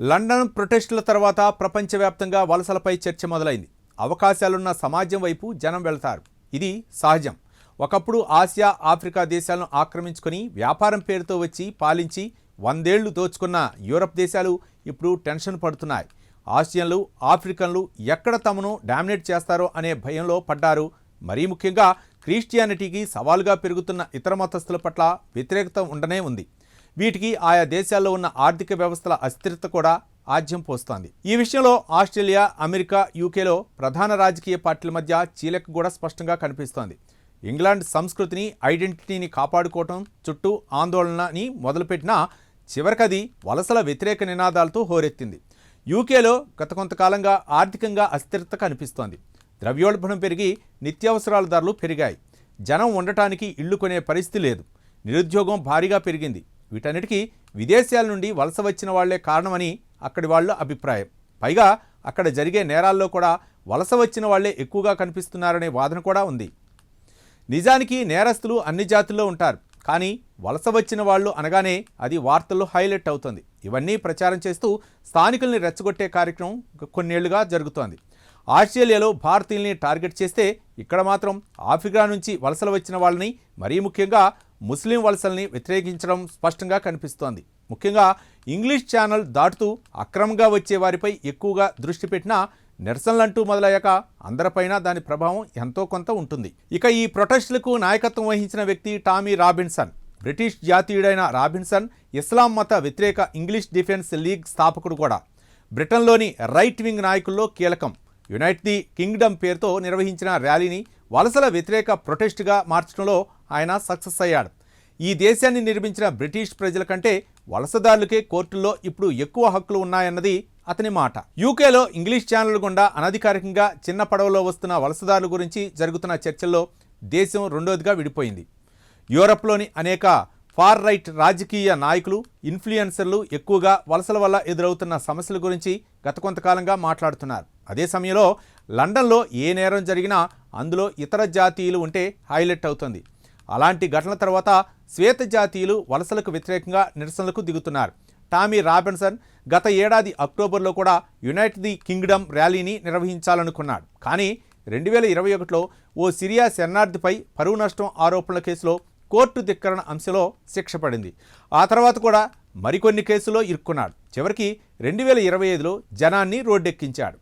London ప్రొటెస్టుల తర్వాత ప్రపంచవ్యాప్తంగా వలసలపై చర్చ మొదలైంది. అవకాశాలున్న సమాజం వైపు జనం వెళతారు. ఇది సహజం. ఒకప్పుడు ఆసియా ఆఫ్రికా దేశాలను ఆక్రమించుకొని వ్యాపారం పేరుతో వచ్చి పాలించి వందేళ్ళు దోచుకున్న యూరప్ దేశాలు ఇప్పుడు టెన్షన్ పడుతున్నాయి. ఆసియన్లు ఆఫ్రికన్లు ఎక్కడ తమను డామినేట్ చేస్తారో అనే భయంలో పడ్డారు. మరీ ముఖ్యంగా క్రిస్టియానిటీకి సవాలుగా పెరుగుతున్న ఇతర మతస్థుల పట్ల వ్యతిరేకత ఉండనే ఉంది. వీటికి ఆయా దేశాల్లో ఉన్న ఆర్థిక వ్యవస్థల అస్థిరత కూడా ఆజ్యం పోస్తోంది. ఈ విషయంలో ఆస్ట్రేలియా అమెరికా యూకేలో ప్రధాన రాజకీయ పార్టీల మధ్య చీలక కూడా స్పష్టంగా కనిపిస్తోంది. ఇంగ్లాండ్ సంస్కృతిని ఐడెంటిటీని కాపాడుకోవటం చుట్టూ ఆందోళనని మొదలుపెట్టినా చివరికది వలసల వ్యతిరేక నినాదాలతో హోరెత్తింది. యూకేలో గత కొంతకాలంగా ఆర్థికంగా అస్థిరత కనిపిస్తోంది. ద్రవ్యోల్బణం పెరిగి నిత్యావసరాల ధరలు పెరిగాయి. జనం ఉండటానికి ఇళ్ళు కొనే పరిస్థితి లేదు. నిరుద్యోగం భారీగా పెరిగింది. వీటన్నిటికీ విదేశాల నుండి వలస వచ్చిన వాళ్ళే కారణమని అక్కడి వాళ్ళ అభిప్రాయం. పైగా అక్కడ జరిగే నేరాల్లో కూడా వలస వచ్చిన వాళ్ళే ఎక్కువగా కనిపిస్తున్నారనే వాదన కూడా ఉంది. నిజానికి నేరస్తులు అన్ని జాతుల్లో ఉంటారు. కానీ వలస వచ్చిన వాళ్ళు అనగానే అది వార్తల్లో హైలైట్ అవుతుంది. ఇవన్నీ ప్రచారం చేస్తూ స్థానికుల్ని రెచ్చగొట్టే కార్యక్రమం కొన్నేళ్ళుగా జరుగుతోంది. ఆస్ట్రేలియాలో భారతీయుల్ని టార్గెట్ చేస్తే ఇక్కడ మాత్రం ఆఫ్రికా నుంచి వలసలు వచ్చిన వాళ్ళని మరీ ముఖ్యంగా ముస్లిం వలసల్ని వ్యతిరేకించడం స్పష్టంగా కనిపిస్తోంది. ముఖ్యంగా ఇంగ్లీష్ ఛానల్ దాటుతూ అక్రమంగా వచ్చే వారిపై ఎక్కువగా దృష్టి పెట్టినా నిరసనలంటూ మొదలయ్యాక అందరిపైన దాని ప్రభావం ఎంతో కొంత ఉంటుంది. ఇక ఈ ప్రొటెస్టులకు నాయకత్వం వహించిన వ్యక్తి టామీ రాబిన్సన్ బ్రిటిష్ జాతీయుడైన రాబిన్సన్ ఇస్లాం మత వ్యతిరేక ఇంగ్లీష్ డిఫెన్స్ లీగ్ స్థాపకుడు కూడా. బ్రిటన్లోని రైట్ వింగ్ నాయకుల్లో కీలకం. యునైట్ ది కింగ్డమ్ పేరుతో నిర్వహించిన ర్యాలీని వలసల వ్యతిరేక ప్రొటెస్ట్గా మార్చడంలో ఆయన సక్సెస్ అయ్యాడు. ఈ దేశాన్ని నిర్మించిన బ్రిటిష్ ప్రజల కంటే వలసదారులకే కోర్టుల్లో ఇప్పుడు ఎక్కువ హక్కులు ఉన్నాయన్నది అతని మాట. యూకేలో ఇంగ్లీష్ ఛానల్ గుండా అనధికారికంగా చిన్న పడవలో వస్తున్న వలసదారుల గురించి జరుగుతున్న చర్చల్లో దేశం రెండోదిగా విడిపోయింది. యూరప్లోని అనేక ఫార్ రైట్ రాజకీయ నాయకులు ఇన్ఫ్లుయెన్సర్లు ఎక్కువగా వలసల వల్ల ఎదురవుతున్న సమస్యల గురించి గత కొంతకాలంగా మాట్లాడుతున్నారు. అదే సమయంలో లండన్లో ఏ నేరం జరిగినా అందులో ఇతర జాతీయులు ఉంటే హైలైట్ అవుతుంది. అలాంటి ఘటనల తర్వాత శ్వేత జాతీయులు వలసలకు వ్యతిరేకంగా నిరసనలకు దిగుతున్నారు. టామీ రాబిన్సన్ గత ఏడాది అక్టోబర్లో కూడా యునైటెడ్ ది కింగ్డమ్ ర్యాలీని నిర్వహించాలనుకున్నాడు. కానీ రెండు వేల ఇరవై ఒకటిలో ఓ సిరియా శరణార్థిపై పరువు నష్టం ఆరోపణల కేసులో కోర్టు ధిక్కరణ అంశలో శిక్ష పడింది. ఆ తర్వాత కూడా మరికొన్ని కేసుల్లో ఇరుక్కున్నాడు. చివరికి రెండు వేల ఇరవై ఐదులో జనాన్ని రోడ్డెక్కించాడు.